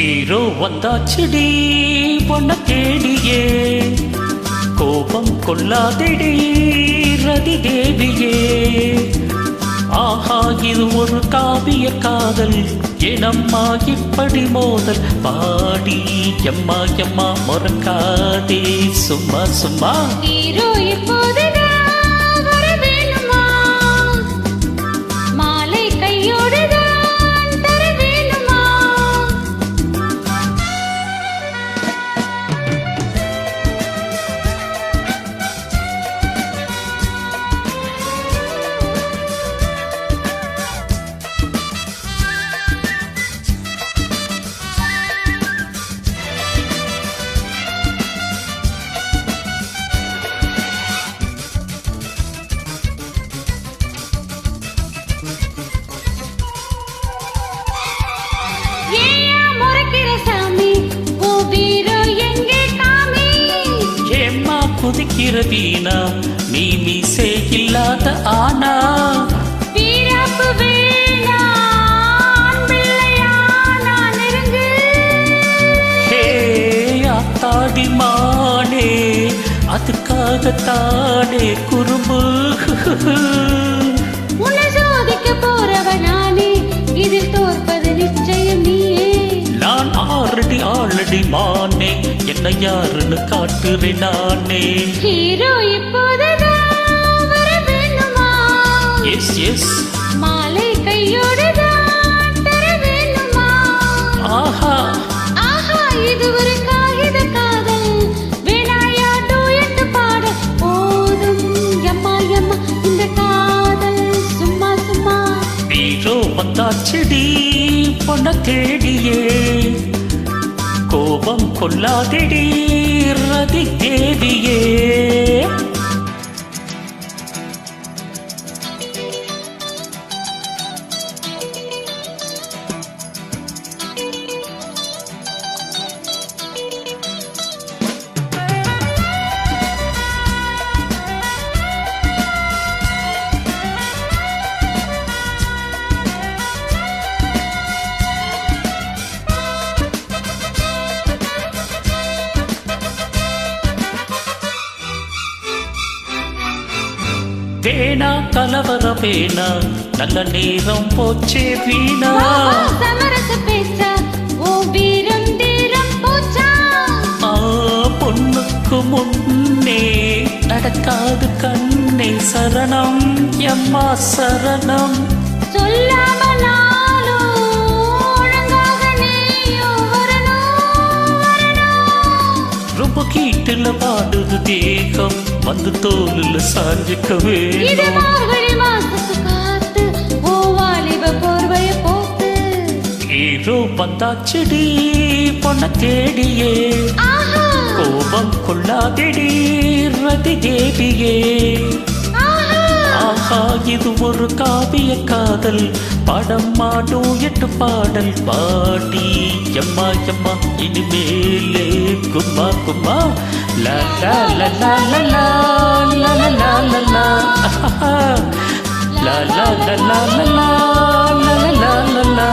Hero வந்தாச்சுடி பொண்ண தேடியே. கோபம் கொள்ளாதடி ரதி தேவியே. ஆஹா இது ஒரு காவிய காதல். இனம்மா இப்படி மோதல். பாடி எம்மா எம்மா மறக்காதே. சும்மா சும்மா. ஹீரோ உதிக்கிற வீணா நீ மீசே இல்லாத ஆனா? தாடிமானே அதுக்காகத்தானே குறும்பு. யாருன்னு காட்டுறேன் நானே. ஹீரோ எஸ் எஸ் மாலை கையோடு ஆஹா. ஆஹா இது ஒரு காகித காதல். வேணாயா டூயட் பாட போதும். எம்மா எம்மா இந்த காதல். சும்மா சும்மா. வீரோ வந்தாச்செடி பொண்ண தேடியே. கோபம் கொள்ளாதடி ரதி தேவியே. வேணா கலவர வேணா நல்ல நேரம் போச்சே வீணா. சமரச பேச்சா ஓ வீரம் தீரம் போச்சா பொண்ணுக்கு முன்னே நடக்காது கண்ணே சரணம் எம்மா சரணம். சொல்லாம உங்ககிட்டல பாடுது தேகம். வந்து தோலுல சாஞ்சிக்கவே ஏதோ பந்தாச்சடி பொண்ண தேடியே. கோபம் கொள்ளாதடி ரதி தேவியே. ஆஹா இது ஒரு காவிய காதல் படம் மாடும் எட்டு பாடல் பாட்டி எம்மா எம்மா இனிமேலே கும்மா கும்மா லா லா லா லா லா லா லா லா லா லா லா ஆஹா. லா லா லா லா லா லா லா லா லா லா லா